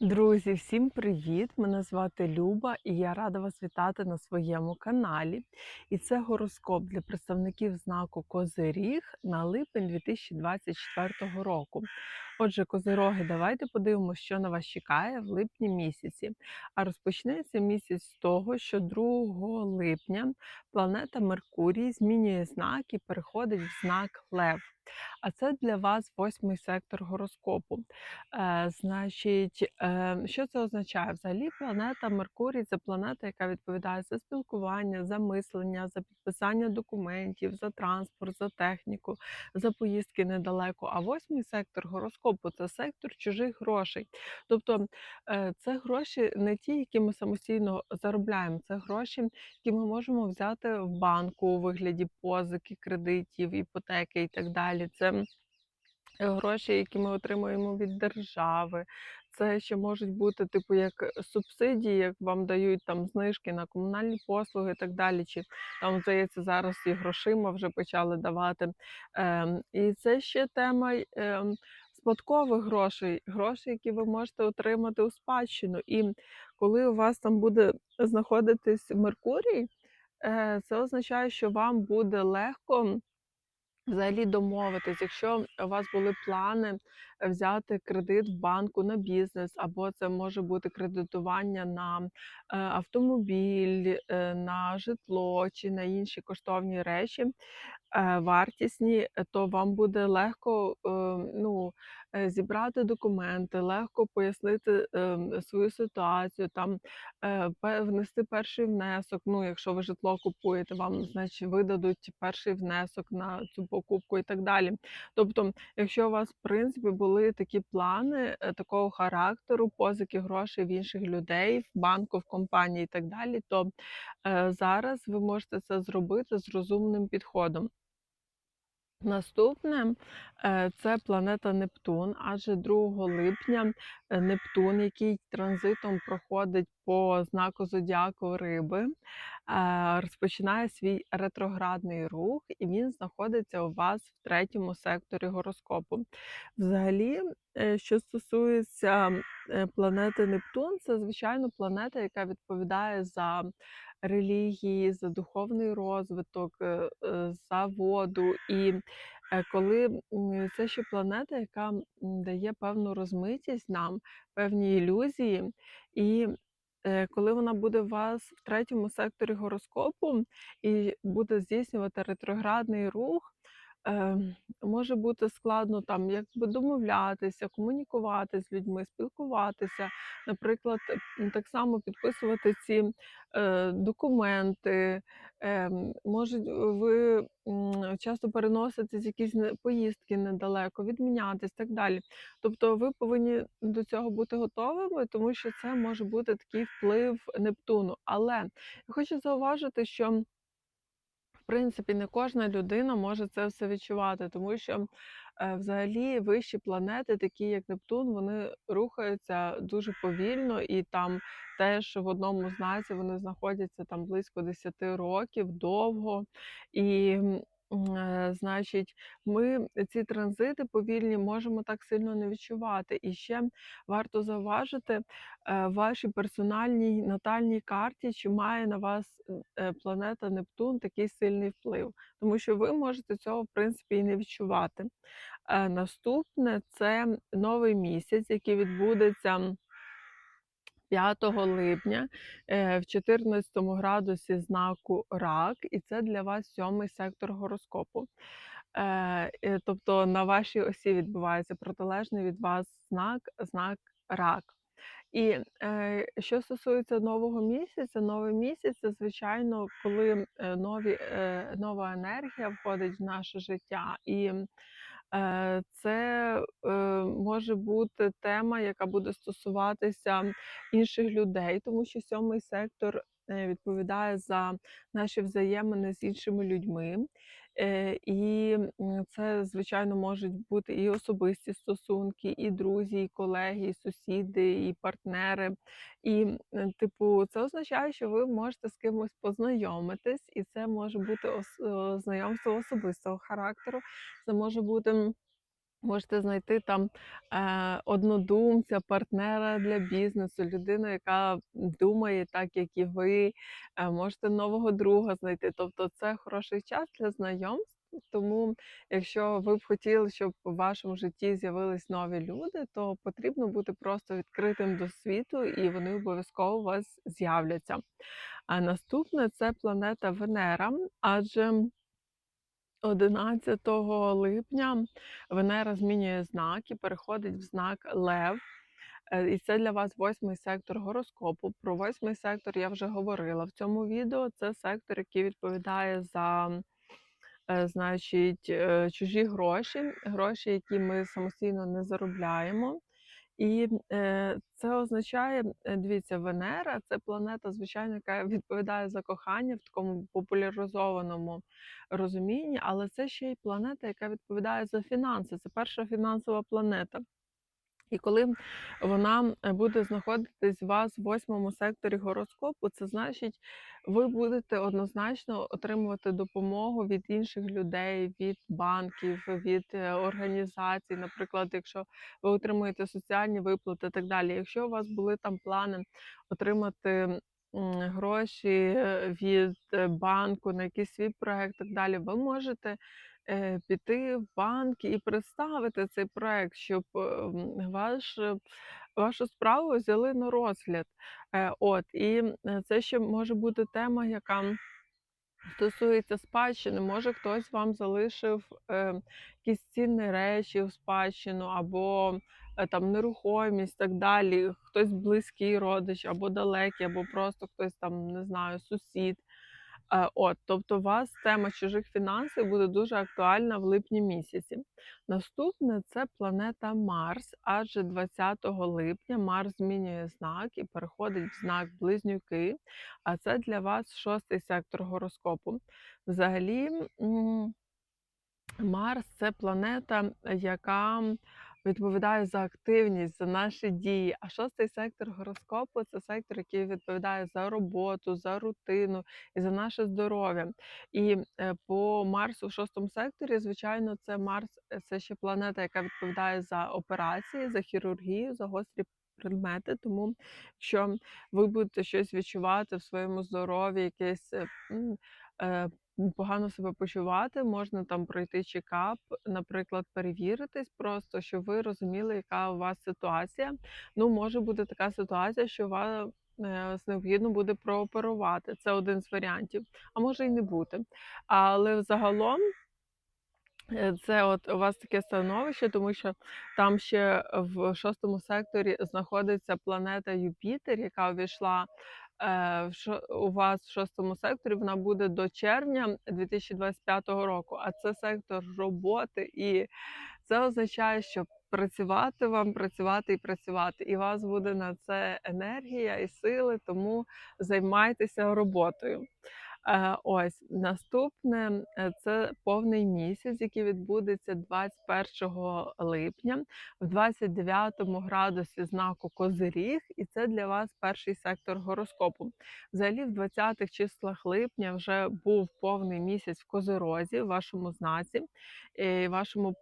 Друзі, всім привіт! Мене звати Люба і я рада вас вітати на своєму каналі. І це гороскоп для представників знаку Козиріг на липень 2024 року. Отже, козироги, давайте подивимося, що на вас чекає в липні місяці. А розпочнеться місяць з того, що 2 липня планета Меркурій змінює знак і переходить в знак Лев. А це для вас восьмий сектор гороскопу. Е, Значить, е, що це означає? Взагалі, планета Меркурій це планета, яка відповідає за спілкування, за мислення, за підписання документів, за транспорт, за техніку, за поїздки недалеко. А восьмий сектор гороскопу це сектор чужих грошей. Тобто е, це гроші не ті, які ми самостійно заробляємо, це гроші, які ми можемо взяти в банку у вигляді позики, кредитів, іпотеки і так далі. Це е, гроші, які ми отримуємо від держави. Це ще можуть бути, типу, як субсидії, як вам дають там знижки на комунальні послуги і так далі. Чи там, здається, зараз і грошима вже почали давати. Ем, і це ще тема ем, спадкових грошей, грошей, які ви можете отримати у спадщину. І коли у вас там буде знаходитись Меркурій, е, це означає, що вам буде легко. Взагалі домовитись, якщо у вас були плани взяти кредит в банку на бізнес, або це може бути кредитування на е, автомобіль, е, на житло чи на інші коштовні речі, е, вартісні, то вам буде легко ну, зібрати документи, легко пояснити е, свою ситуацію, там внести перший внесок. Ну, якщо ви житло купуєте, вам значить видадуть перший внесок на цю покупку і так далі. Тобто, якщо у вас в принципі були такі плани е, такого характеру, позики грошей в інших людей, в банку, в компанії і так далі, то е, зараз ви можете це зробити з розумним підходом. Наступне це планета Нептун, адже 2 липня е, Нептун, який транзитом проходить по знаку зодіаку Риби, е, розпочинає свій ретроградний рух, і він знаходиться у вас в третьому секторі гороскопу. Взагалі, е, що стосується планети Нептун, це звичайно планета, яка відповідає за релігії, за духовний розвиток, е, е, за воду. І е, коли це ще планета, яка дає певну розмитість нам, певні ілюзії. І коли вона буде у вас в третьому секторі гороскопу і буде здійснювати ретроградний рух. Ем, може бути складно там якби домовлятися, комунікувати з людьми, спілкуватися, наприклад, так само підписувати ці е, документи. Ем, можуть ви часто переноситись якісь поїздки недалеко, відмінятись так далі. Тобто ви повинні до цього бути готовими, тому що це може бути такий вплив Нептуну. Але я хочу зауважити, що принципі, не кожна людина може це все відчувати, тому що е, взагалі вищі планети, такі як Нептун, вони рухаються дуже повільно, і там теж в одному знаці вони знаходяться там близько 10 років довго. І значить, ми ці транзити повільні можемо так сильно не відчувати. І ще варто зауважити е, вашій персональній натальній карті, чи має на вас е, планета Нептун такий сильний вплив, тому що ви можете цього в принципі і не відчувати. Е, Наступне це новий місяць, який відбудеться 5 липня е, в 14 градусі знаку Рак, і це для вас сьомий сектор гороскопу. Е, Тобто на вашій осі відбувається протилежний від вас знак, знак Рак. І е, що стосується нового місяця, новий місяць це звичайно, коли е, нові, е, нова енергія входить в наше життя, і це е, може бути тема, яка буде стосуватися інших людей, тому що сьомий сектор е, відповідає за наші взаємини з іншими людьми. Е, І це, звичайно, можуть бути і особисті стосунки, і друзі, і колеги, і сусіди, і партнери. І, е, типу, це означає, що ви можете з кимось познайомитись, і це може бути знайомство особистого характеру. Це може бути. Можете знайти там е, однодумця, партнера для бізнесу, людину, яка думає так, як і ви. Е, можете нового друга знайти. Тобто це хороший час для знайомств. Тому, якщо ви б хотіли, щоб у вашому житті з'явились нові люди, то потрібно бути просто відкритим до світу, і вони обов'язково у вас з'являться. А наступне це планета Венера, адже 11 липня Венера змінює знак і переходить в знак Лев. Е, І це для вас восьмий сектор гороскопу. Про восьмий сектор я вже говорила в цьому відео. Це сектор, який відповідає за, е, значить, е, чужі гроші, гроші, які ми самостійно не заробляємо. І е, це означає, е, дивіться, Венера це планета, звичайно, яка відповідає за кохання в такому популяризованому розумінні, але це ще й планета, яка відповідає за фінанси. Це перша фінансова планета. І коли вона е, буде знаходитись у вас в восьмому секторі гороскопу, це значить, ви будете однозначно отримувати допомогу від інших людей, від банків, від е, організацій. Наприклад, якщо ви отримуєте соціальні виплати і так далі. Якщо у вас були там плани отримати гроші е, від банку на якийсь свій проект, так далі, ви можете піти в банк і представити цей проект, щоб е, ваш, е, вашу справу взяли на розгляд. Е, От і е, це ще може бути тема, яка стосується спадщини. Може, хтось вам залишив е, якісь цінні речі в спадщину, або е, там нерухомість, так далі. Хтось близький родич, або далекий, або просто хтось там, не знаю, сусід. Е, От, тобто, у вас тема чужих фінансів буде дуже актуальна в липні місяці. Наступне це планета Марс, адже 20 липня Марс змінює знак і переходить в знак Близнюки. А це для вас шостий сектор гороскопу. Взагалі, Марс це планета, яка відповідає за активність, за наші дії. А шостий сектор гороскопу це сектор, який відповідає за роботу, за рутину і за наше здоров'я. І е, по Марсу в шостому секторі, звичайно, це Марс, е, це ще планета, яка відповідає за операції, за хірургію, за гострі. Предмети, тому якщо ви будете щось відчувати в своєму здоров'ї, якесь е, погано себе почувати, можна там пройти чекап, наприклад, перевіритись, просто щоб ви розуміли, яка у вас ситуація. Ну, може бути така ситуація, що вам е, необхідно буде прооперувати. Це один з варіантів, а може і не бути. Але загалом. Е, Це от у вас таке становище, тому що там ще в шостому секторі знаходиться планета Юпітер, яка увійшла у вас в шостому секторі. Вона буде до червня 2025 року. А це сектор роботи, і це означає, що працювати вам, працювати і працювати. І у вас буде на це енергія і сили, тому займайтеся роботою. Е, ось наступне е, це повний місяць, який відбудеться 21 липня в 29 градусі знаку Козиріг, і це для вас перший сектор гороскопу. Взагалі, в 20-х числах липня вже був повний місяць в Козирозі, в вашому знаці, і вашому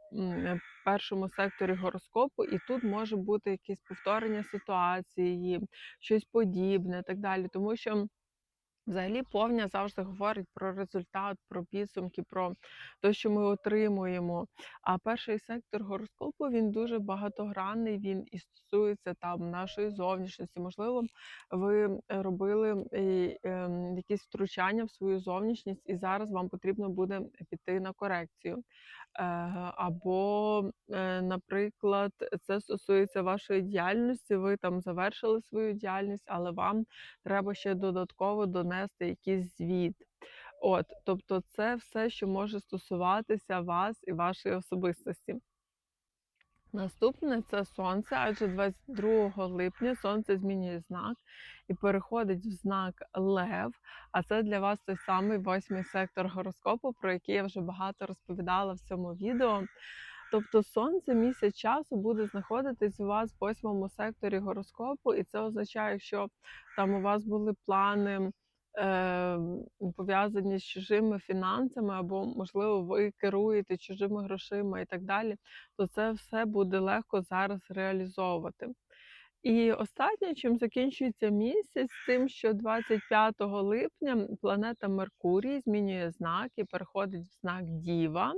першому секторі гороскопу, і тут може бути якесь повторення ситуації, щось подібне, так далі, тому що. Взагалі, повня завжди говорить про результат, про підсумки, про те, що ми отримуємо. А перший сектор гороскопу він дуже багатогранний. Він і стосується там нашої зовнішності. Можливо, ви робили ем, якісь втручання в свою зовнішність, і зараз вам потрібно буде піти на корекцію. Або, е, наприклад, це стосується вашої діяльності. Ви там завершили свою діяльність, але вам треба ще додатково донести якийсь звіт. От, тобто, це все, що може стосуватися вас і вашої особистості. Наступне це сонце, адже 22 липня сонце змінює знак і переходить в знак Лев. А це для вас той самий восьмий сектор гороскопу, про який я вже багато розповідала в цьому відео. Тобто сонце місяць часу буде знаходитись у вас в восьмому секторі гороскопу, і це означає, що там у вас були плани пов'язані з чужими фінансами, або, можливо, ви керуєте чужими грошима і так далі, то це все буде легко зараз реалізовувати. І останнє, чим закінчується місяць, тим, що 25 липня планета Меркурій змінює знак і переходить в знак Діва.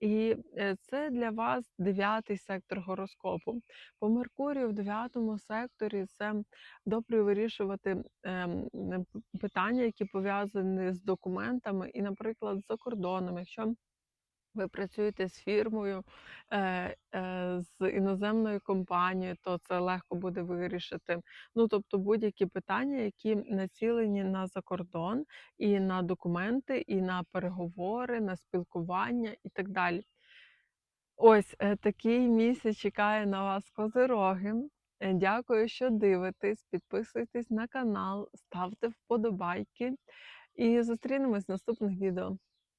І е, це для вас дев'ятий сектор гороскопу. По Меркурію в дев'ятому секторі це добре вирішувати ем, питання, які пов'язані з документами, і, наприклад, за кордоном, якщо ви працюєте з фірмою, е, е, з іноземною компанією, то це легко буде вирішити. Ну, тобто будь-які питання, які націлені на закордон, і на документи, і на переговори, на спілкування і так далі. Ось е, такий місяць чекає на вас козироги. Дякую, що дивитесь. Підписуйтесь на канал, ставте вподобайки і зустрінемось в наступних відео.